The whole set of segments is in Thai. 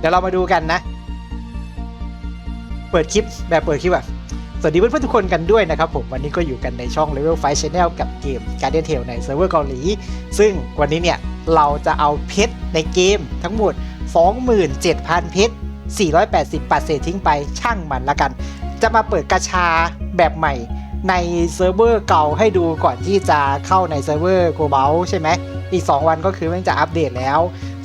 เดี๋ยวเรามาดูกันนะ เปิดคลิปแบบเปิดคลิปอะสวัสดีเพื่อนๆทุกคนกันด้วยนะครับผมวันนี้ก็อยู่กันในช่อง Level 5 Channel กับเกม Guardian Tale ในเซิร์ฟเวอร์เกาหลี ซึ่งวันนี้เนี่ย เราจะเอาเพชรในเกมทั้งหมด 27,000 เพชร 480 บาทเศษทิ้งไปช่างมันละกัน จะมาเปิดกระชาแบบใหม่ในเซิร์ฟเวอร์เก่าให้ดูก่อนที่จะเข้าในเซิร์ฟเวอร์ Global ใช่ไหมอีก 2 วันก็คือมันจะอัปเดตแล้ว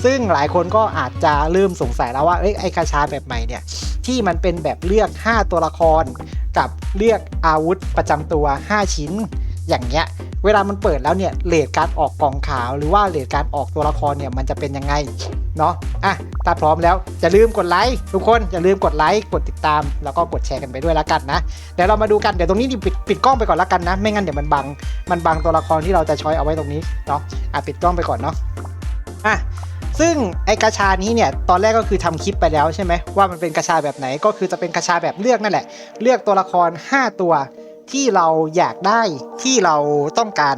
ซึ่งหลายคนก็อาจจะเริ่มสงสัยแล้วว่าเอ้ยไอ้กระชาแบบใหม่เนี่ยที่มันเป็นแบบเลือก 5 ตัวละคร กับเลือกอาวุธประจำตัว 5 ชิ้น อย่างเงี้ยเวลามันเปิดแล้วเนี่ยเลทการออกกล่องขาว หรือว่าเลทการออกตัวละครเนี่ยมันจะเป็นยังไงเนาะอะถ้าพร้อมแล้วอย่าลืมกดไลค์ทุกคนอย่าลืมกดไลค์กดติดตาม แล้วก็กดแชร์กันไปด้วยแล้วกันนะเดี๋ยวเรามาดูกันเดี๋ยวตรงนี้ดิปิดปิดกล้องไปก่อนแล้วกันนะ ไม่งั้นเดี๋ยวมันบังมันบังตัวละครที่เราจะช้อยเอาไว้ตรงนี้เนาะอะปิดกล้องไปก่อนเนาะอะ ซึ่งไอกระชานี้เนี่ยตอนแรกก็คือทำคลิปไปแล้วใช่ไหมว่ามันเป็นกระชาแบบไหนก็คือจะเป็นกระชาแบบเลือกนั่นแหละ เลือกตัวละคร 5 ตัวที่เราอยากได้ที่เราต้องการ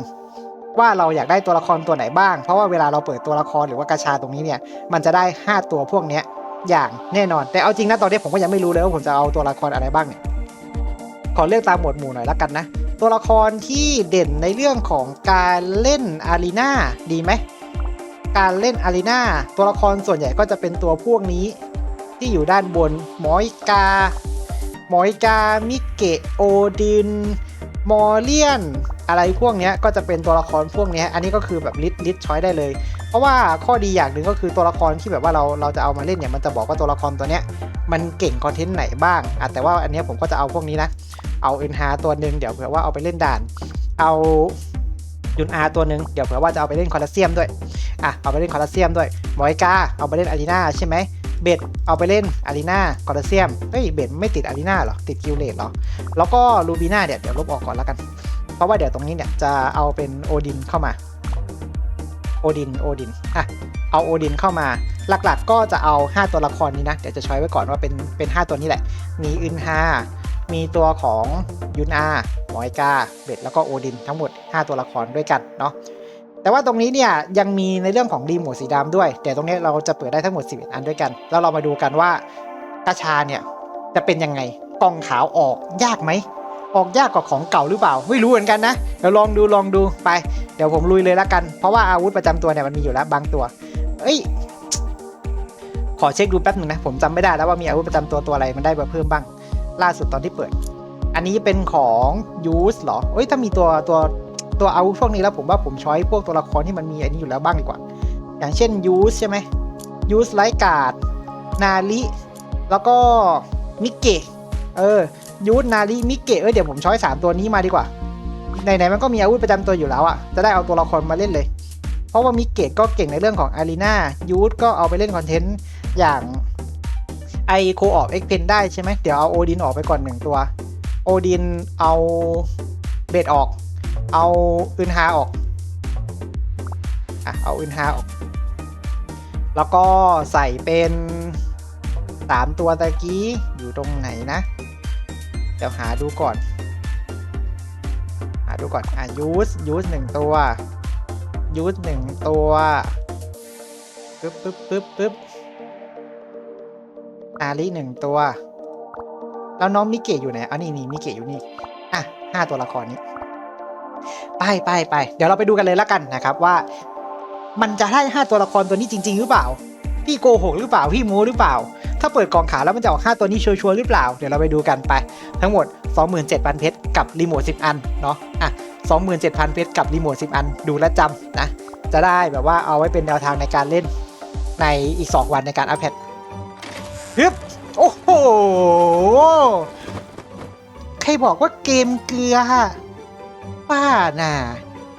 ว่าเราอยากได้ตัวละครตัวไหนบ้าง เพราะว่าเวลาเราเปิดตัวละครหรือว่ากระชาตรงนี้เนี่ยมันจะได้ 5 ตัวพวกเนี้ยอย่างแน่นอน แต่เอาจริงนะตอนนี้ผมก็ยังไม่รู้เลยว่าผมจะเอาตัวละครอะไรบ้างเนี่ยขอเลือกตามหมวดหมู่หน่อยละกันนะ ตัวละครที่เด่นในเรื่องของการเล่นอารีนาดีไหม การเล่นอารีนาตัวละครส่วนใหญ่ก็จะเป็นตัวพวกนี้ ที่อยู่ด้านบนหมออิกา หมออิกา มิเกะโอดิน มอรเลียน อะไรพวกนี้ก็จะเป็นตัวละครพวกนี้อันนี้ก็คือแบบลิสลิสช้อยได้เลย เพราะว่าข้อดีอย่างหนึ่งก็คือตัวละครที่แบบว่าเราเราจะเอามาเล่นเนี่ยมันจะบอกว่าตัวละครตัวเนี้ยมันเก่งคอนเทนต์ไหนบ้างอะแต่ว่าอันนี้ผมก็จะเอาพวกนี้นะ เอาเอ็นฮาตัวหนึ่งเดี๋ยวเผื่อว่าเอาไปเล่นด่าน เอา ยุนอาตัวหนึ่งเดี๋ยวเผื่อว่าจะเอาไปเล่นคอร์เซียมด้วยอะเอาไปเล่นคอร์เซียมด้วยมอยกาเอาไปเล่นอารีนาใช่ไหมเบดเอาไปเล่นอารีนาคอร์เซียมเฮ้ยเบดไม่ติดอารีนาหรอติดกิลเลตหรอแล้วก็ลูบีนาเนี่ยเดี๋ยวลบออกก่อนแล้วกัน เพราะว่าเดี๋ยวตรงนี้เนี่ยจะเอาเป็นโอดินเข้ามาโอดินโอดินอะเอาโอดินเข้ามาหลักๆก็จะเอา 5 ตัวละครนี้นะ เดี๋ยวจะช้อยไว้ก่อนว่าเป็นเป็น 5 ตัวนี้แหละ มีอึนฮา มีตัวของยุนอาหมอยกาเบ็ดแล้วก็โอดินทั้งหมด 5 ตัวละครด้วยกันเนาะแต่ว่าตรงนี้เนี่ยยังมีในเรื่องของรีโมทสีดำด้วย แต่ตรงนี้เราจะเปิดได้ทั้งหมด 11 อันด้วยกัน แล้วเรามาดูกันว่ากระชาเนี่ยจะเป็นยังไงกองขาวออกยากไหมออกยากกว่าของเก่าหรือเปล่า ไม่รู้เหมือนกันนะ เดี๋ยวลองดูลองดูไป เดี๋ยวผมลุยเลยละกัน เพราะว่าอาวุธประจำตัวเนี่ยมันมีอยู่แล้วบางตัว เอ้ย ขอเช็คดูแป๊บหนึ่งนะ ผมจำไม่ได้แล้วว่ามีอาวุธประจำตัวตัวอะไรมันได้มาเพิ่มบ้าง ล่าสุดตอนที่เปิด อันนี้เป็นของยูสเหรอเอ้ยถ้ามีตัวตัวตัวอาวุธพวกนี้แล้วผมว่าผมช้อยพวกตัวละครที่มันมีอันนี้อยู่แล้วบ้างดีกว่า อย่างเช่นยูสใช่ไหมยูสไลการ์ดนาริแล้วก็มิเกะเออยูทนาริมิเกะเอ้ยเดี๋ยวผมช้อยสามตัวนี้มาดีกว่าไหนๆมันก็มีอาวุธประจำตัวอยู่แล้วอะจะได้เอาตัวละครมาเล่นเลย เพราะว่ามิเกะก็เก่งในเรื่องของอารีนายูทก็เอาไปเล่นคอนเทนต์อย่าง ไอโคออกเอ็กเพนได้ใช่ไหมเดี๋ยวเอาโอดินออกไปก่อนหนึ่งตัว โอดินเอาเบดออก เอาอึนฮาออกอะเอาอึนฮาออก แล้วก็ใส่เป็นสามตัวตะกี้อยู่ตรงไหนนะ เดี๋ยวหาดูก่อน หาดูก่อนอะยูสยูสหนึ่งตัวยูสหนึ่งตัวปึ๊บปึ๊บปึ๊บปึ๊บ อาริหนึ่งตัว แล้วน้องมิเกะอยู่ไหนอ๋อนี่นี่มิเกะอยู่นี่ อะห้าตัวละครนี้ ไปไปไปเดี๋ยวเราไปดูกันเลยละกันนะครับว่า มันจะได้ห้าตัวละครตัวนี้จริง ๆ หรือเปล่า พี่โกหกหรือเปล่า พี่โม้หรือเปล่า ถ้าเปิดกองขาแล้วมันจะออก5ตัวนี้ชัวร์ๆหรือเปล่า เดี๋ยวเราไปดูกันไป ทั้งหมด 27,000เพชรกับรีโมท10 อันเนาะ อะ27,000เพชรกับรีโมท10 อัน ดูแลวจำนะ จะได้แบบว่าเอาไว้เป็นแนวทางในการเล่นในอีก 2 วันในการอัพแพท ฮึบโอ้โห ใครบอกว่าเกมเกลือฮะป้าน่ะ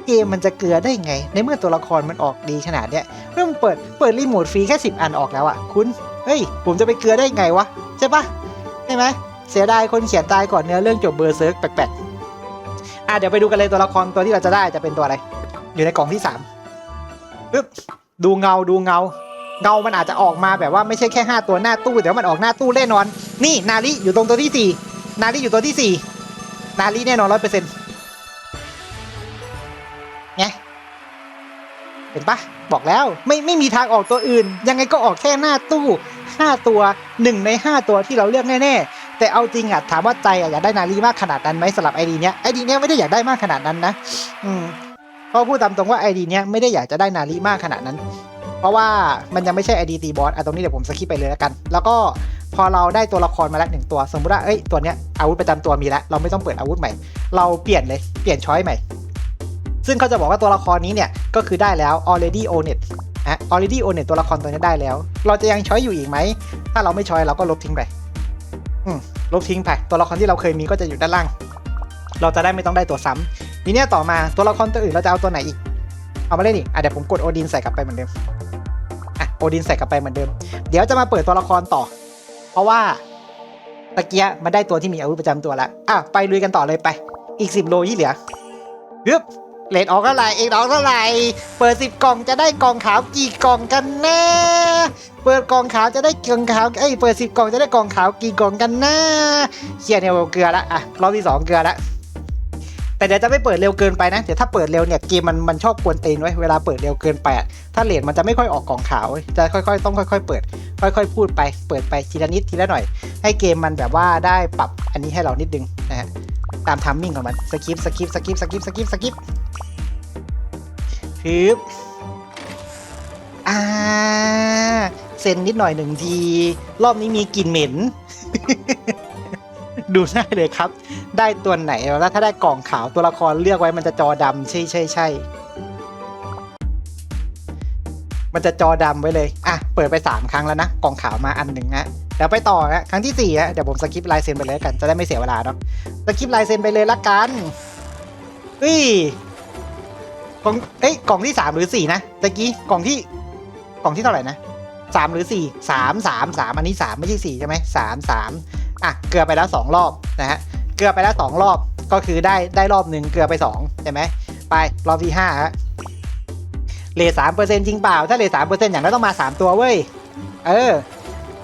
เกมมันจะเกลือได้ไง ในเมื่อตัวละครมันออกดีขนาดเนี้ยเริ่มเปิดเปิดรีโมทฟรีแค่ 10 อันออกแล้วอะคุณ เฮ้ย ผมจะไปเกลือได้ไงวะ ใช่ปะใช่ไหมเสียดายคนเขียนตายก่อนเนื้อเรื่องจบเบอร์เซิร์กแปลกๆอะเดี๋ยวไปดูกันเลยตัวละครตัวที่เราจะได้จะเป็นตัวอะไร อยู่ในกล่องที่สามปึ๊บดูเงาดูเงา เงามันอาจจะออกมาแบบว่าไม่ใช่แค่ 5 ตัวหน้าตู้แต่ว่ามันออกหน้าตู้แน่นอน นี่นาริอยู่ตรงตัวที่สี่นาริอยู่ตัวที่สี่นาริแน่นอนร้อยเปอร์เซ็นต์ไงเห็นปะบอกแล้วไม่ไม่มีทางออกตัวอื่น ยังไงก็ออกแค่หน้าตู้ 5 ตัว 1 ใน 5 ตัวที่เราเลือกแน่ๆแต่เอาจริงอะถามว่าใจอะอยากได้นารีมากขนาดนั้นไหมสำหรับไอดีเนี้ยไอดีเนี้ยไม่ได้อยากได้มากขนาดนั้นนะ อืมพราะพูดตามตรงว่าไอดีเนี้ยไม่ได้อยากจะได้นารีมากขนาดนั้น เพราะว่ามันยังไม่ใช่ไอดีตีบอสอะตรงนี้เดี๋ยวผมสคิปไปเลยแล้วกัน แล้วก็พอเราได้ตัวละครมาแล้วหนึ่งตัว สมมติว่าเอ้ยตัวเนี้ยอาวุธประจำตัวมีแล้ว เราไม่ต้องเปิดอาวุธใหม่ เราเปลี่ยนเลยเปลี่ยนช้อยใหม่ ซึ่งเขาจะบอกว่าตัวละครนี้เนี่ยก็คือได้แล้ว already own it อะ already own it ตัวละครตัวนี้ได้แล้ว เราจะยังช้อยอยู่อีกไหม ถ้าเราไม่ช้อยเราก็ลบทิ้งไปอืมลบทิ้งไป ตัวละครที่เราเคยมีก็จะอยู่ด้านล่าง เราจะได้ไม่ต้องได้ตัวซ้ำทีเนี้ยต่อมาตัวละครตัวอื่นเราจะเอาตัวไหนอีก เอามาเล่นอีกอะเดี๋ยวผมกดโอดินใส่กลับไปเหมือนเดิม โอดินใส่กลับไปเหมือนเดิม เดี๋ยวจะมาเปิดตัวละครต่อ เพราะว่าตะเกียะมันได้ตัวที่มีอาวุธประจำตัวแล้วอะไปลุยกันต่อเลยไป อีกสิบโลที่เหลือฮึบเลทออกเท่าไหร่เอกออกเท่าไหร่เปิดสิบกล่องจะได้กล่องขาวกี่กล่องกันแน่เปิดกล่องขาวจะได้กล่องขาวเอ้ยเปิดสิบกล่องจะได้กล่องขาวกี่กล่องกันนะเชียร์เนี่ยเกลือละอะรอบที่สองเกลือละ แต่เดี๋ยวจะไม่เปิดเร็วเกินไปนะ เดี๋ยวถ้าเปิดเร็วเนี่ยเกมมันมันชอบกวนตีนไว้เวลาเปิดเร็วเกินไปถ้าเลทมันจะไม่ค่อยออกกล่องขาวจะค่อยๆ ต้องค่อย ๆ เปิด ค่อย ๆ พูดไป เปิดไปทีละนิดทีละหน่อย ให้เกมมันแบบว่าได้ปรับอันนี้ให้เรานิดนึงนะฮะตามทัมมิ่งของมันสกิปสกิปสกิปสกิปสกิปสกิปฮึบอ่าเซนนิดหน่อยหนึ่งที รอบนี้มีกลิ่นเหม็น ดูได้เลยครับ ได้ตัวไหนแล้วถ้าได้กล่องขาวตัวละครเลือกไว้มันจะจอดำใช่ใช่ใช่มันจะจอดำไว้เลย อะ เปิดไป 3 ครั้งแล้วนะ กล่องขาวมาอันหนึ่งฮะเดี๋ยวไปต่อนะครั้งที่4ฮะเดี๋ยวผมสกิปลายเซ็นไปเลยกัน จะได้ไม่เสียเวลาเนาะ สกิปลายเซ็นไปเลยละกันเฮ้ยกล่อง เอ้ย กล่องที่ 3 หรือ 4 นะตะกี้ กล่องที่ กล่องที่เท่าไหร่นะสามหรือสี่สามสามสามอันนี้สามไม่ใช่สี่ใช่ไหมสามสาม อะเกลือไปแล้วสองรอบนะฮะเกลือไปแล้วสองรอบก็คือได้ได้รอบหนึ่งเกลือไปสองใช่ไหมไปรอบที่ห้าฮะเลทสามเปอร์เซ็นจริงเปล่า ถ้าเลทสามเปอร์เซ็นอย่างน้อยต้องมาสามตัวเว้ยเออ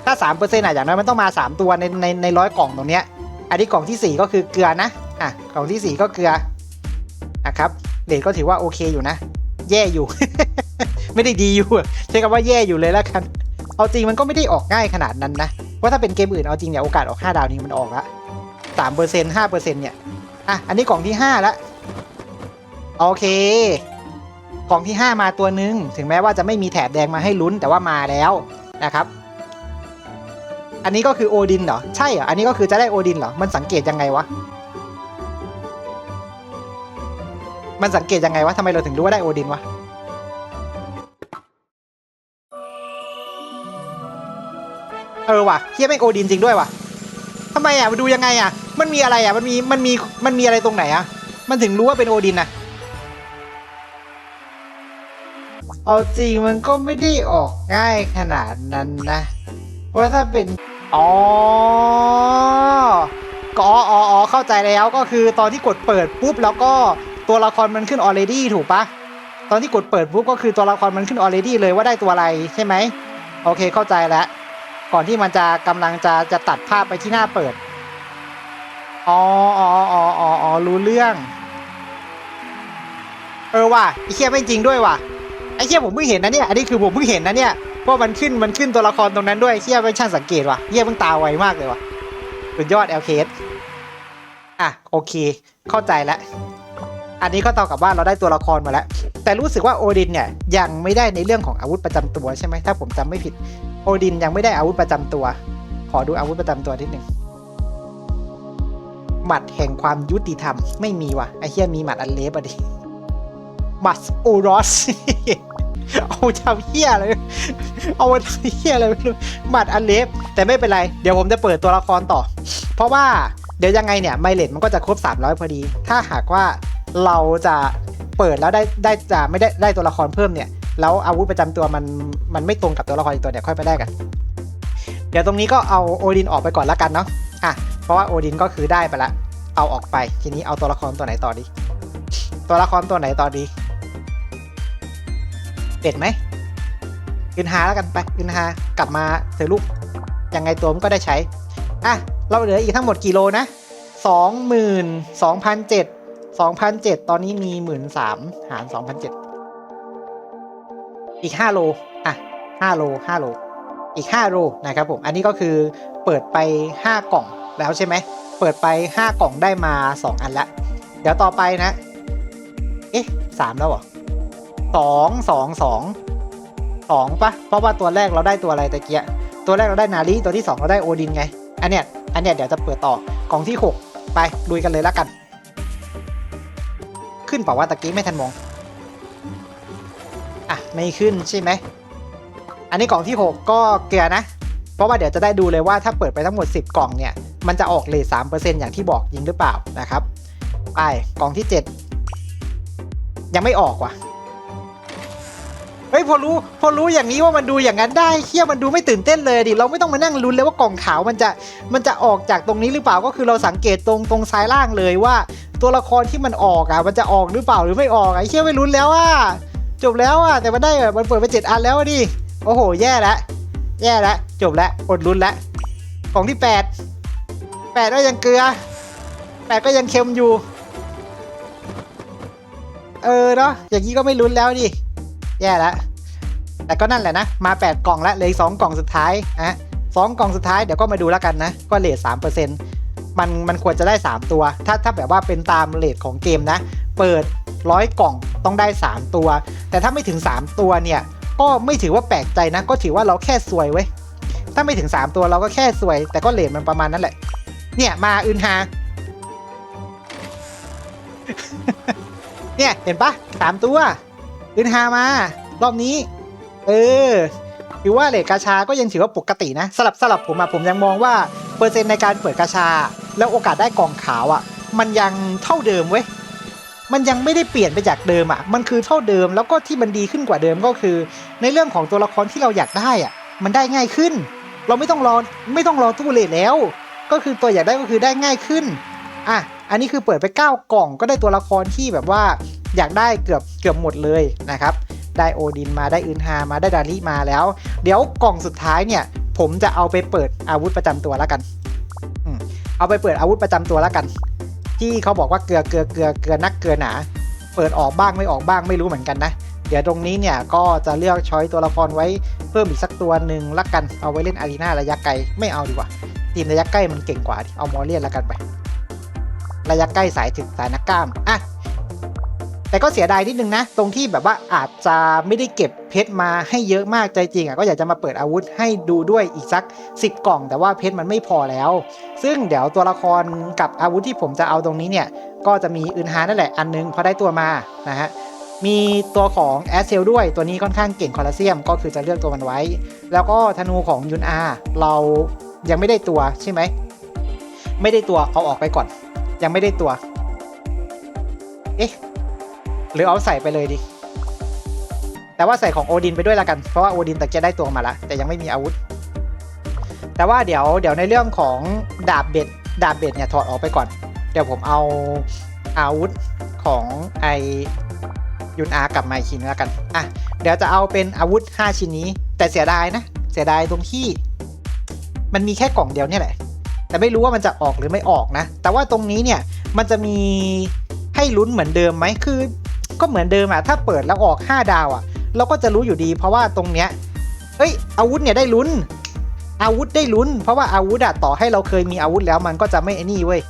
ถ้าสามเปอร์เซ็นต์อะอย่างน้อยมันต้องมาสามตัวในในในร้อยกล่องตรงเนี้ยอันนี้กล่องที่สี่ก็คือเกลือนะอะกล่องที่สี่ก็เกลือนะครับเลทก็ถือว่าโอเคอยู่นะ แย่อยู่ ไม่ได้ดีอยู่ใช้คำว่าแย่อยู่เลยแล้วกันเอาจริงมันก็ไม่ได้ออกง่ายขนาดนั้นนะ เพราถ้าเป็นเกมอื่นเอาจริงเนี่ยโอกาสออก 5 ดาวนี้มันออกละสามเปอร์เซ็นต์ห้าเปอร์เซ็นต์เนี่ย อะ อันนี้กล่องที่5ละ โอเค กล่องที่5มาตัวหนึ่งถึงแม้ว่าจะไม่มีแถบแดงมาให้ลุ้นแต่ว่ามาแล้วนะครับ อันนี้ก็คือโอดินเหรอ ใช่เหรอ อันนี้ก็คือจะได้โอดินเหรอ มันสังเกตยังไงวะ มันสังเกตยังไงวะทำไมเราถึงรู้ว่าได้โอดินวะ เออว่ะเฮียแม่งโอดินจริงด้วยว่ะทำไมอะมาดูยังไงอะ มันมีอะไรอะ มันมีมันมีมันมีอะไรตรงไหนอะ มันถึงรู้ว่าเป็นโอดินนะเอาจริงมันก็ไม่ได้ออกง่ายขนาดนั้นนะว่าถ้าเป็นอ๋อก็อ๋ออออเข้าใจแล้วก็คือตอนที่กดเปิดปุ๊บแล้วก็ตัวละครมันขึ้น already ถูกปะตอนที่กดเปิดปุ๊บก็คือตัวละครมันขึ้น already เลยว่าได้ตัวอะไรใช่ไหมโอเคเข้าใจแล้ว ก่อนที่มันจะกำลังจะจะตัดภาพไปที่หน้าเปิด อ๋ออ๋ออ๋ออ๋ออ๋อรู้เรื่อง เออว่ะไอ้เชี่ยไม่จริงด้วยว่ะไอ้เชี่ยผมเพิ่งเห็นนะเนี่ยอันนี้คือผมเพิ่งเห็นนะเนี่ยว่ามันขึ้นมันขึ้นตัวละครตรงนั้นด้วยเชี่ยไม่ช่างสังเกตว่ะเชี่ยเพิ่งตาไวมากเลยว่ะสุดยอด LKS อะโอเค เข้าใจแล้วอันนี้ก็เท่ากับว่าเราได้ตัวละครมาแล้ว แต่รู้สึกว่าโอดินเนี่ยยังไม่ได้ในเรื่องของอาวุธประจำตัวใช่ไหมถ้าผมจำไม่ผิด โอดินยังไม่ได้อาวุธประจำตัว ขอดูอาวุธประจำตัวนิดหนึ่งหมัดแห่งความยุติธรรม ไม่มีว่ะไอเฮียมีหมัดอันเลฟอะดิหมัดโอรอสเอาทำเฮียอะไรเอามาทำเฮียอะไรไม่รู้หมัดอันเลฟแต่ไม่เป็นไร เดี๋ยวผมจะเปิดตัวละครต่อ เพราะว่าเดี๋ยวยังไงเนี่ยไมเลตมันก็จะครบ 300 พอดี ถ้าหากว่าเราจะเปิดแล้วได้ได้จะไม่ได้ได้ตัวละครเพิ่มเนี่ย แล้วอาวุธประจำตัวมันมันไม่ตรงกับตัวละครอีกตัวเดี๋ยวค่อยไปได้กัน เดี๋ยวตรงนี้ก็เอาโอดินออกไปก่อนแล้วกันเนาะอะเพราะว่าโอดินก็คือได้ไปละ เอาออกไปทีนี้เอาตัวละครตัวไหนต่อดี ตัวละครตัวไหนต่อดีเป็ดไหมอึนฮาแล้วกันไปอึนฮากลับมาเถอะลูกยังไงตัวมันก็ได้ใช้อะเราเหลืออีกทั้งหมดกี่โลนะสองหมื่นสองพันเจ็ดสองพันเจ็ดตอนนี้มีหมื่นสามหารสองพันเจ็ด อีกห้าโลอะห้าโลห้าโลอีก 5 โลนะครับผมอันนี้ก็คือเปิดไป 5 กล่องแล้วใช่ไหมเปิดไป 5 กล่องได้มา 2 อันละเดี๋ยวต่อไปนะ เอ๊ะสามแล้วเหรอสองสองสองสองปะเพราะว่าตัวแรกเราได้ตัวอะไรตะเกียตัวแรกเราได้นารีตัวที่สองเราได้โอดินไง อันเนี้ยอันเนี้ยเดี๋ยวจะเปิดต่อกล่องที่หกไปลุยกันเลยแล้วกัน ขึ้นเปล่าว่าตะกี้ไม่ทันมอง อะไม่ขึ้นใช่ไหม อันนี้กล่องที่ 6 ก็เกลือนะ เพราะว่าเดี๋ยวจะได้ดูเลยว่าถ้าเปิดไปทั้งหมด 10 กล่องเนี่ย มันจะออกเลท3%อร์เซนต์อย่างที่บอกยิงหรือเปล่านะครับ ไปกล่องที่ 7 ยังไม่ออกว่ะ เฮ้ยพอรู้พอรู้อย่างนี้ว่ามันดูอย่างนั้นได้เคี้ยมันดูไม่ตื่นเต้นเลยดิ เราไม่ต้องมานั่งลุ้นเลยว่ากล่องขาวมันจะมันจะออกจากตรงนี้หรือเปล่า ก็คือเราสังเกตตรงตรงซ้ายล่างเลยว่า ตัวละครที่มันออกอะ มันจะออกหรือเปล่าหรือไม่ออกไอ้เคี้ยไม่ลุ้นแล้วอะ จบแล้วอะแต่มันได้อะมันเปิดไปเจ็ดอันแล้วดิโอ้โห แย่แล้วแย่แล้วจบแล้วอดลุ้นแล้วกล่องที่แปดแปดก็ยังเกลือแปดก็ยังเค็มอยู่ เออเนาะอย่างนี้ก็ไม่ลุ้นแล้วดิแย่แล้วแต่ก็นั่นแหละนะ มา 8 กล่องแล้วเลืออีกสองกล่องสุดท้ายอะสองกล่องสุดท้ายเดี๋ยวก็มาดูแล้วกันนะ ก็เลทสามเปอร์เซ็นต์มันมันควรจะได้ 3 ตัว ถ้าถ้าแบบว่าเป็นตามเลทของเกมนะ เปิด ร้อยกล่องต้องได้ 3 ตัว แต่ถ้าไม่ถึง 3 ตัวเนี่ย ก็ไม่ถือว่าแปลกใจนะ ก็ถือว่าเราแค่สวยเว้ย ถ้าไม่ถึง 3 ตัวเราก็แค่สวย แต่ก็เลทมันประมาณนั้นแหละ เนี่ยมาอึนฮา เนี่ยเห็นปะสามตัว อึนฮามารอบนี้ เออถือว่าเลทกาชาก็ยังถือว่าปกตินะสลับสลับผมอะผมยังมองว่าเปอร์เซ็นต์ในการเปิดกาชา แล้วโอกาสได้กล่องขาวอะมันยังเท่าเดิมเว้ย มันยังไม่ได้เปลี่ยนไปจากเดิมอะ มันคือเท่าเดิมแล้วก็ที่มันดีขึ้นกว่าเดิมก็คือ ในเรื่องของตัวละครที่เราอยากได้อะ มันได้ง่ายขึ้น เราไม่ต้องรอไม่ต้องรอตู้เลทแล้ว ก็คือตัวอยากได้ก็คือได้ง่ายขึ้นอะอันนี้คือเปิดไป 9 กล่องก็ได้ตัวละครที่แบบว่าอยากได้เกือบเกือบหมดเลยนะครับ ได้โอดินมาได้อึนฮามาได้ดาริมาแล้ว เดี๋ยวกล่องสุดท้ายเนี่ย ผมจะเอาไปเปิดอาวุธประจำตัวแล้วกันเอาไปเปิดอาวุธประจำตัวแล้วกัน ที่เขาบอกว่าเกลือเกลือเกลือเกลือนักเกลือหนา เปิดออกบ้างไม่ออกบ้างไม่รู้เหมือนกันนะ เดี๋ยวตรงนี้เนี่ยก็จะเลือกช้อยตัวละครไว้เพิ่มอีกสักตัวหนึ่งละกันเอาไว้เล่นอารีนาระยะไกลไม่เอาดีกว่า ทีมระยะใกล้มันเก่งกว่าเอามอร์เลียนละกันไป ระยะใกล้สายถึงสายนักกล้ามอะ แต่ก็เสียดายนิดนึงนะ ตรงที่แบบว่าอาจจะไม่ได้เก็บเพชรมาให้เยอะมากใจจริงอะก็อยากจะมาเปิดอาวุธให้ดูด้วยอีกสัก 10 กล่อง แต่ว่าเพชรมันไม่พอแล้ว ซึ่งเดี๋ยวตัวละครกับอาวุธที่ผมจะเอาตรงนี้เนี่ย ก็จะมีอื่นฮานั่นแหละอันนึงพอได้ตัวมานะฮะมีตัวของแอสเซลด้วยตัวนี้ค่อนข้างเก่งคอลลาเซียมก็คือจะเลือกตัวมันไว้ แล้วก็ธนูของยุนอาเรายังไม่ได้ตัวใช่ไหมไม่ได้ตัวเอาออกไปก่อน ยังไม่ได้ตัว เอ๊ะ หรือเอาใส่ไปเลยดิแต่ว่าใส่ของโอดินไปด้วยละกัน เพราะว่าโอดินแต่แกได้ตัวมาละแต่ยังไม่มีอาวุธ แต่ว่าเดี๋ยวเดี๋ยวในเรื่องของดาบเบ็ดดาบเบ็ดเนี่ยถอดออกไปก่อน เดี๋ยวผมเอาอาวุธของไอยุนอากลับมาอีกทีนึงแล้วกัน อะ เดี๋ยวจะเอาเป็นอาวุธ 5 ชิ้นนี้ แต่เสียดายนะ เสียดายตรงที่ มันมีแค่กล่องเดียวเนี่ยแหละ แต่ไม่รู้ว่ามันจะออกหรือไม่ออกนะ แต่ว่าตรงนี้เนี่ย มันจะมีให้ลุ้นเหมือนเดิมไหม คือ ก็เหมือนเดิมอะถ้าเปิดแล้วออก 5 ดาวอะเราก็จะรู้อยู่ดี เพราะว่าตรงเนี้ยเอ้ย อาวุธเนี่ยได้ลุ้น อาวุธได้ลุ้น เพราะว่าอาวุธอะต่อให้เราเคยมีอาวุธแล้วมันก็จะไม่ไอ้นี่เว้ย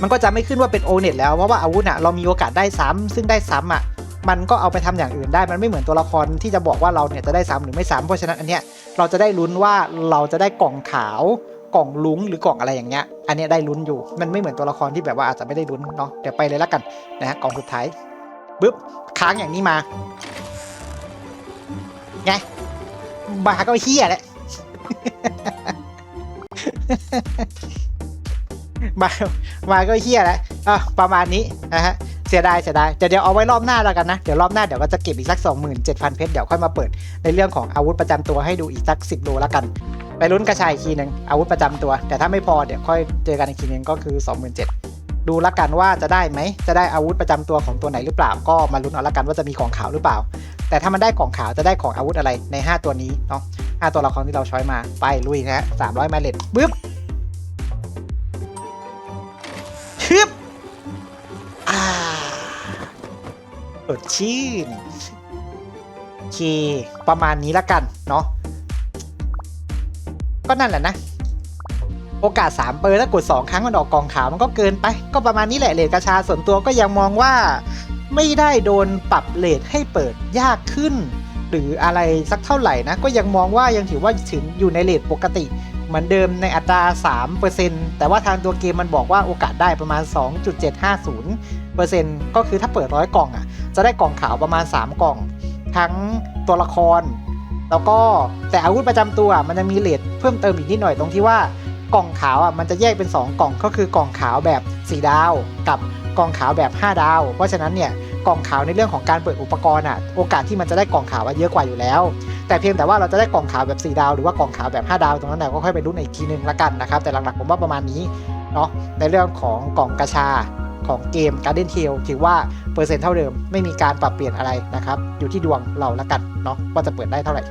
มันก็จะไม่ขึ้นว่าเป็นโอเน็ตแล้วเพราะว่าอาวุธอะเรามีโอกาสได้ซ้ำซึ่งได้ซ้ำอะมันก็เอาไปทำอย่างอื่นได้มันไม่เหมือนตัวละครที่จะบอกว่าเราเนี่ยจะได้ซ้ำหรือไม่ซ้ำเพราะฉะนั้นอันเนี้ยเราจะได้ลุ้นว่าเราจะได้กล่องขาว กล่องลุ้งหรือกล่องอะไรอย่างเงี้ย อันนี้ได้ลุ้นอยู่ มันไม่เหมือนตัวละครที่แบบว่าอาจจะไม่ได้ลุ้นเนาะ เดี๋ยวไปเลยละกันนะฮะกล่องสุดท้ายปึ๊บค้างอย่างนี้มา ไง บาก็เฮี้ยแหละมา มาก็เฮี้ยแล้วอะประมาณนี้นะฮะ เสียดาย เสียดายแต่เดี๋ยวเอาไว้รอบหน้าแล้วกันนะ เดี๋ยวรอบหน้าเดี๋ยวก็จะเก็บอีกสัก 27,000 เพชร เดี๋ยวค่อยมาเปิดในเรื่องของอาวุธประจำตัวให้ดูอีกสัก 10โลแล้วกัน ไปลุ้นกระชายอีกทีหนึ่งอาวุธประจำตัว แต่ถ้าไม่พอเดี๋ยวค่อยเจอกันอีกทีหนึงก็คือ 27,000ดูละกันว่าจะได้ไหม จะได้อาวุธประจำตัวของตัวไหนหรือเปล่า ก็มาลุ้นเอาละกันว่าจะมีของขาวหรือเปล่า แต่ถ้ามันได้ของขาวจะได้ของอาวุธอะไรใน 5 ตัวนี้เนาะ5ตัวละครที่เราช้อยมาไปลุยนะฮะ300ไมเลตบึ๊บชึบอ่าสดชื่นโอเคประมาณนี้ละกันเนาะ ก็นั่นแหละนะ โอกาส 3 เปอร์ถ้ากด 2 ครั้งมันออกกองขาวมันก็เกินไป ก็ประมาณนี้แหละเลทกระชาส่วนตัวก็ยังมองว่า ไม่ได้โดนปรับเลทให้เปิดยากขึ้น หรืออะไรสักเท่าไหร่นะ ก็ยังมองว่ายังถือว่าถึงอยู่ในเลทปกติเหมือนเดิมในอัตรา 3%แต่ว่าทางตัวเกมมันบอกว่าโอกาสได้ประมาณ 2.750%ก็คือถ้าเปิดร้อยกล่องอะ จะได้กล่องขาวประมาณ 3 กล่อง ทั้งตัวละคร แล้วก็แต่อาวุธประจำตัวมันจะมีเลทเพิ่มเติมอีกนิดหน่อยตรงที่ว่ากล่องขาวอะมันจะแยกเป็น 2 กล่องก็คือกล่องขาวแบบ 4 ดาว กับกล่องขาวแบบ 5 ดาว เพราะฉะนั้นเนี่ยกล่องขาวในเรื่องของการเปิดอุปกรณ์อะโอกาสที่มันจะได้กล่องขาวเยอะกว่าอยู่แล้ว แต่เพียงแต่ว่าเราจะได้กล่องขาวแบบ 4 ดาว หรือว่ากล่องขาวแบบ 5 ดาวตรงนั้นเนี่ยก็ค่อยไปรุ่นอีกทีนึงละกันนะครับแต่หลักๆผมว่าประมาณนี้เนาะในเรื่องของกล่องกระชา ของเกม Garden Tail ถือว่าเปอร์เซ็นต์เท่าเดิม ไม่มีการปรับเปลี่ยนอะไรนะครับ อยู่ที่ดวงเราละกันเนาะว่าจะเปิดได้เท่าไหร่